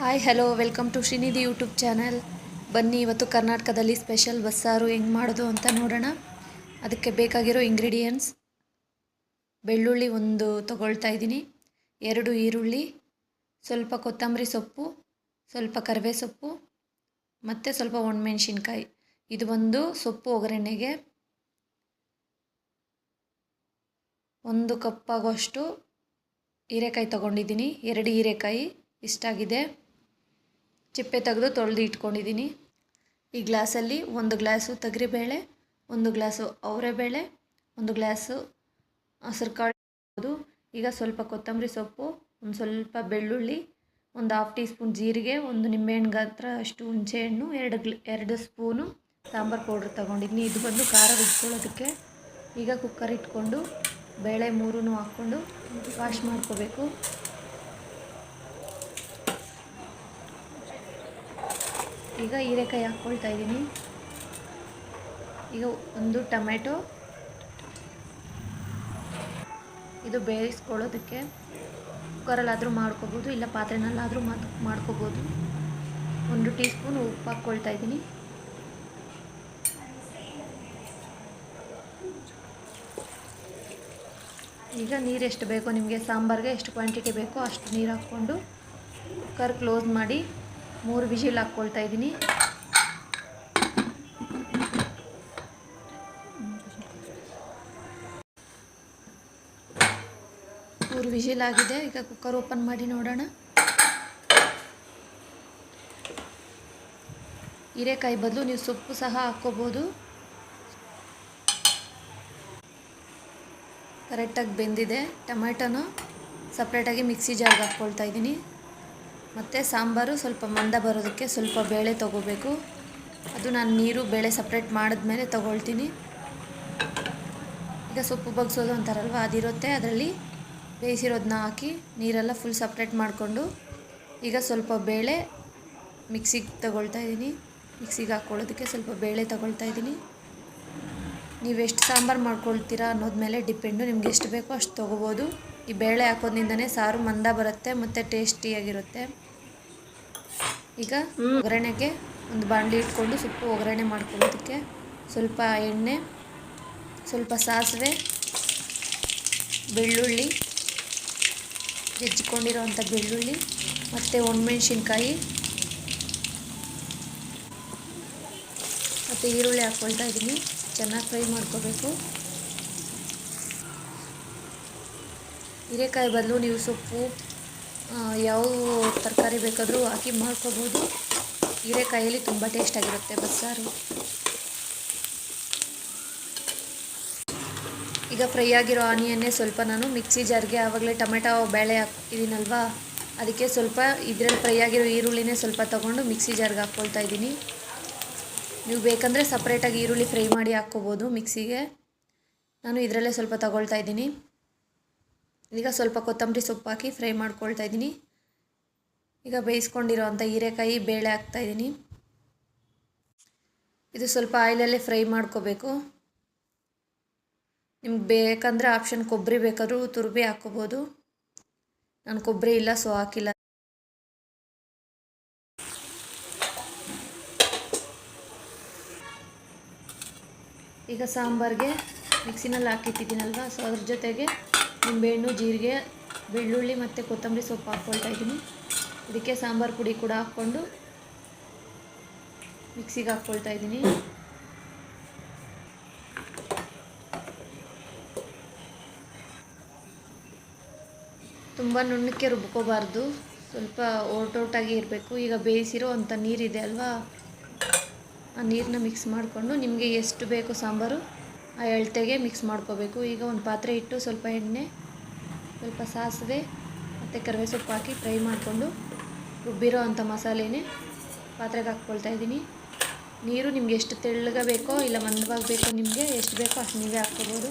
Hi hello welcome to Shrinidhi YouTube channel ಬನ್ನಿ, ಇವತ್ತು ಕರ್ನಾಟಕದಲ್ಲಿ ಸ್ಪೆಷಲ್ ಬಸ್ಸಾರು ಹೆಂಗೆ ಮಾಡೋದು ಅಂತ ನೋಡೋಣ. ಅದಕ್ಕೆ ಬೇಕಾಗಿರೋ ಇಂಗ್ರೀಡಿಯೆಂಟ್ಸ್ ಬೆಳ್ಳುಳ್ಳಿ ಒಂದು ತಗೊಳ್ತಾ ಇದ್ದೀನಿ. ಎರಡು ಈರುಳ್ಳಿ, ಸ್ವಲ್ಪ ಕೊತ್ತಂಬರಿ ಸೊಪ್ಪು, ಸ್ವಲ್ಪ ಕರಿಬೇ ಸೊಪ್ಪು, ಮತ್ತು ಸ್ವಲ್ಪ ಒಣಮೆಣ್ಸಿನ್ಕಾಯಿ. ಇದು ಒಂದು ಸೊಪ್ಪು ಒಗ್ಗರಣೆಗೆ. ಒಂದು ಕಪ್ ಆಗೋಷ್ಟು ಹೀರೆಕಾಯಿ ತೊಗೊಂಡಿದ್ದೀನಿ. ಎರಡು ಹೀರೆಕಾಯಿ ಇಷ್ಟಾಗಿದೆ ಚಿಪ್ಪೆ ತೆಗೆದು ತೊಳೆದು ಇಟ್ಕೊಂಡಿದ್ದೀನಿ. ಈ ಗ್ಲಾಸಲ್ಲಿ ಒಂದು ಗ್ಲಾಸು ತೊಗರಿಬೇಳೆ, ಒಂದು ಗ್ಲಾಸು ಅವರೆಬೇಳೆ, ಒಂದು ಗ್ಲಾಸು ಹಸಿರು ಕಾಳು ಈಗ ಸ್ವಲ್ಪ ಕೊತ್ತಂಬರಿ ಸೊಪ್ಪು, ಒಂದು ಸ್ವಲ್ಪ ಬೆಳ್ಳುಳ್ಳಿ, ಒಂದು ಹಾಫ್ ಟೀ ಸ್ಪೂನ್ ಜೀರಿಗೆ, ಒಂದು ನಿಂಬೆಹಣ್ಣು ಗಾತ್ರ ಅಷ್ಟು ಹುಣಸೆಹಣ್ಣು, ಎರಡು ಗ್ಲ, ಎರಡು ಸ್ಪೂನು ಸಾಂಬಾರು ಪೌಡ್ರ್ ತೊಗೊಂಡಿದ್ದೀನಿ. ಇದು ಬಂದು ಖಾರ ರುಬ್ಕೊಳ್ಳೋದಕ್ಕೆ. ಈಗ ಕುಕ್ಕರ್ ಇಟ್ಕೊಂಡು ಬೇಳೆ ಮೂರೂ ಹಾಕ್ಕೊಂಡು ವಾಶ್ ಮಾಡ್ಕೋಬೇಕು. ಈಗ ಹೀರೆಕಾಯಿ ಹಾಕ್ಕೊಳ್ತಾ ಇದ್ದೀನಿ. ಈಗ ಒಂದು ಟೊಮೆಟೊ. ಇದು ಬೇಯಿಸ್ಕೊಳ್ಳೋದಕ್ಕೆ ಕುಕ್ಕರಲ್ಲಾದರೂ ಮಾಡ್ಕೋಬೋದು, ಇಲ್ಲ ಪಾತ್ರೆನಲ್ಲಾದರೂ ಮಾತು ಮಾಡ್ಕೋಬೋದು. ಒಂದು ಟೀ ಸ್ಪೂನ್ ಉಪ್ಪು ಹಾಕ್ಕೊಳ್ತಾ ಇದ್ದೀನಿ. ಈಗ ನೀರು ಎಷ್ಟು ಬೇಕೋ, ನಿಮಗೆ ಸಾಂಬಾರಿಗೆ ಎಷ್ಟು ಕ್ವಾಂಟಿಟಿ ಬೇಕೋ ಅಷ್ಟು ನೀರು ಹಾಕ್ಕೊಂಡು ಕುಕ್ಕರ್ ಕ್ಲೋಸ್ ಮಾಡಿ ಮೂರು ವಿಜಿಲ್ ಹಾಕ್ಕೊಳ್ತಾ ಇದ್ದೀನಿ. ಮೂರು ವಿಜಿಲ್ ಆಗಿದೆ. ಈಗ ಕುಕ್ಕರ್ ಓಪನ್ ಮಾಡಿ ನೋಡೋಣ. ಹೀರೆಕಾಯಿ ಬದಲು ನೀವು ಸೊಪ್ಪು ಸಹ ಹಾಕ್ಕೋಬೋದು. ಕರೆಕ್ಟಾಗಿ ಬೆಂದಿದೆ. ಟೊಮೆಟೊನು ಸಪ್ರೇಟಾಗಿ ಮಿಕ್ಸಿ ಜಾರ್ಗೆ ಹಾಕ್ಕೊಳ್ತಾ ಇದ್ದೀನಿ. ಮತ್ತು ಸಾಂಬಾರು ಸ್ವಲ್ಪ ಮಂದ ಬರೋದಕ್ಕೆ ಸ್ವಲ್ಪ ಬೇಳೆ ತೊಗೋಬೇಕು. ಅದು ನಾನು ನೀರು, ಬೇಳೆ ಸಪ್ರೇಟ್ ಮಾಡಿದ್ಮೇಲೆ ತೊಗೊಳ್ತೀನಿ. ಈಗ ಸೊಪ್ಪು ಬಗ್ಸೋದು ಅಂತಾರಲ್ವ, ಅದಿರುತ್ತೆ. ಅದರಲ್ಲಿ ಬೇಯಿಸಿರೋದನ್ನ ಹಾಕಿ ನೀರೆಲ್ಲ ಫುಲ್ ಸಪ್ರೇಟ್ ಮಾಡಿಕೊಂಡು ಈಗ ಸ್ವಲ್ಪ ಬೇಳೆ ಮಿಕ್ಸಿಗೆ ತಗೊಳ್ತಾ ಇದ್ದೀನಿ. ಮಿಕ್ಸಿಗೆ ಹಾಕ್ಕೊಳ್ಳೋದಕ್ಕೆ ಸ್ವಲ್ಪ ಬೇಳೆ ತಗೊಳ್ತಾ ಇದ್ದೀನಿ. ನೀವು ಎಷ್ಟು ಸಾಂಬಾರು ಮಾಡ್ಕೊಳ್ತೀರಾ ಅನ್ನೋದ ಮೇಲೆ ಡಿಪೆಂಡು ನಿಮ್ಗೆ ಎಷ್ಟು ಬೇಕೋ ಅಷ್ಟು ತೊಗೋಬೋದು. ಈ ಬೇಳೆ ಹಾಕೋದ್ರಿಂದನೇ ಸಾರು ಮಂದ ಬರುತ್ತೆ, ಮತ್ತು ಟೇಸ್ಟಿಯಾಗಿರುತ್ತೆ ಈಗ ಒಗ್ಗರಣೆಗೆ ಒಂದು ಬಾಣಲಿ ಇಟ್ಕೊಂಡು ಸೊಪ್ಪು ಒಗ್ಗರಣೆ ಮಾಡ್ಕೊಳ್ಳೋದಕ್ಕೆ ಸ್ವಲ್ಪ ಎಣ್ಣೆ, ಸ್ವಲ್ಪ ಸಾಸಿವೆ, ಬೆಳ್ಳುಳ್ಳಿ ಹೆಚ್ಚಿಕೊಂಡಿರೋವಂಥ ಬೆಳ್ಳುಳ್ಳಿ ಮತ್ತು ಒಣಮೆಣ್ಸಿನ್ಕಾಯಿ ಮತ್ತು ಈರುಳ್ಳಿ ಹಾಕ್ಕೊಳ್ತಾ ಇದ್ದೀನಿ. ಚೆನ್ನಾಗಿ ಫ್ರೈ ಮಾಡ್ಕೋಬೇಕು. ಹೀರೆಕಾಯಿ ಬದಲು ನೀವು ಸೊಪ್ಪು ಯಾವ ತರಕಾರಿ ಬೇಕಾದರೂ ಹಾಕಿ ಮಾಡ್ಕೋಬೋದು. ಹೀರೆಕಾಯಲ್ಲಿ ತುಂಬ ಟೇಸ್ಟಾಗಿರುತ್ತೆ ಬಸ್ಸಾರು. ಈಗ ಫ್ರೈ ಆಗಿರೋ ಆನಿಯನ್ನೇ ಸ್ವಲ್ಪ ನಾನು ಮಿಕ್ಸಿ ಜಾರ್ಗೆ ಆವಾಗಲೇ ಟೊಮೆಟೊ, ಬೇಳೆ ಹಾಕಿದ್ದೀನಲ್ವಾ ಅದಕ್ಕೆ ಸ್ವಲ್ಪ ಇದರಲ್ಲಿ ಫ್ರೈ ಆಗಿರೋ ಈರುಳ್ಳಿನೇ ಸ್ವಲ್ಪ ತೊಗೊಂಡು ಮಿಕ್ಸಿ ಜಾರ್ಗೆ ಹಾಕ್ಕೊಳ್ತಾ ಇದ್ದೀನಿ. ನೀವು ಬೇಕಂದರೆ ಸಪ್ರೇಟಾಗಿ ಈರುಳ್ಳಿ ಫ್ರೈ ಮಾಡಿ ಹಾಕ್ಕೋಬೋದು ಮಿಕ್ಸಿಗೆ. ನಾನು ಇದರಲ್ಲೇ ಸ್ವಲ್ಪ ತಗೊಳ್ತಾ ಇದ್ದೀನಿ. ಈಗ ಸ್ವಲ್ಪ ಕೊತ್ತಂಬರಿ ಸೊಪ್ಪು ಹಾಕಿ ಫ್ರೈ ಮಾಡ್ಕೊಳ್ತಾ ಇದ್ದೀನಿ. ಈಗ ಬೇಯಿಸ್ಕೊಂಡಿರೋ ಅಂಥ ಹೀರೆಕಾಯಿ, ಬೇಳೆ ಹಾಕ್ತಾಯಿದ್ದೀನಿ ಇದು ಸ್ವಲ್ಪ ಆಯಿಲಲ್ಲೇ ಫ್ರೈ ಮಾಡ್ಕೋಬೇಕು. ನಿಮ್ಗೆ ಬೇಕಂದರೆ ಆಪ್ಷನ್ ಕೊಬ್ಬರಿ ಬೇಕಾದರೂ ತುರ್ಬಿ ಹಾಕ್ಕೋಬೋದು. ನಾನು ಕೊಬ್ಬರಿ ಇಲ್ಲ ಸೊ ಹಾಕಿಲ್ಲ. ಈಗ ಸಾಂಬಾರಿಗೆ ಮಿಕ್ಸಿನಲ್ಲಿ ಹಾಕಿಟ್ಟಿದ್ದೀನಲ್ವ? ಸೊ ಅದ್ರ ಜೊತೆಗೆ ನಿಂಬೆಹಣ್ಣು, ಜೀರಿಗೆ, ಬೆಳ್ಳುಳ್ಳಿ ಮತ್ತು ಕೊತ್ತಂಬರಿ ಸೊಪ್ಪು ಹಾಕ್ಕೊಳ್ತಾ ಇದ್ದೀನಿ. ಇದಕ್ಕೆ ಸಾಂಬಾರು ಪುಡಿ ಕೂಡ ಹಾಕ್ಕೊಂಡು ಮಿಕ್ಸಿಗೆ ಹಾಕ್ಕೊಳ್ತಾ ಇದ್ದೀನಿ. ತುಂಬ ನುಣ್ಣಕ್ಕೆ ರುಬ್ಕೋಬಾರ್ದು. ಸ್ವಲ್ಪ ಓಟೋಟಾಗಿ ಇರಬೇಕು. ಈಗ ಬೇಯಿಸಿರೋ ಅಂಥ ನೀರಿದೆ ಅಲ್ವಾ? ಆ ನೀರನ್ನ ಮಿಕ್ಸ್ ಮಾಡಿಕೊಂಡು ನಿಮಗೆ ಎಷ್ಟು ಬೇಕು ಸಾಂಬಾರು ಆ ಎಳ್ತೆಗೆ ಮಿಕ್ಸ್ ಮಾಡ್ಕೋಬೇಕು. ಈಗ ಒಂದು ಪಾತ್ರೆ ಇಟ್ಟು ಸ್ವಲ್ಪ ಎಣ್ಣೆ, ಸ್ವಲ್ಪ ಸಾಸಿವೆ ಮತ್ತು ಕರಿವೆ ಸೊಪ್ಪು ಹಾಕಿ ಫ್ರೈ ಮಾಡಿಕೊಂಡು ರುಬ್ಬಿರೋ ಅಂಥ ಮಸಾಲೆನೇ ಪಾತ್ರೆಗೆ ಹಾಕ್ಕೊಳ್ತಾ ಇದ್ದೀನಿ. ನೀರು ನಿಮ್ಗೆ ಎಷ್ಟು ತೆಳ್ಳಗೆ ಬೇಕೋ ಇಲ್ಲ ಮಂದವಾಗಿ ಬೇಕೋ ನಿಮಗೆ ಎಷ್ಟು ಬೇಕೋ ಅಷ್ಟು ನೀವೇ ಹಾಕ್ಕೋಬೋದು.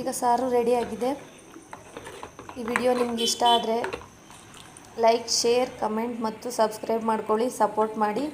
ಈಗ ಸಾರು ರೆಡಿಯಾಗಿದೆ ಈ ವಿಡಿಯೋ ನಿಮ್ಗೆ ಇಷ್ಟ ಆದರೆ ಲೈಕ್ ಶೇರ್ ಕಮೆಂಟ್ ಮತ್ತು ಸಬ್ಸ್ಕ್ರೈಬ್ ಮಾಡ್ಕೊಳ್ಳಿ ಸಪೋರ್ಟ್ ಮಾಡಿ.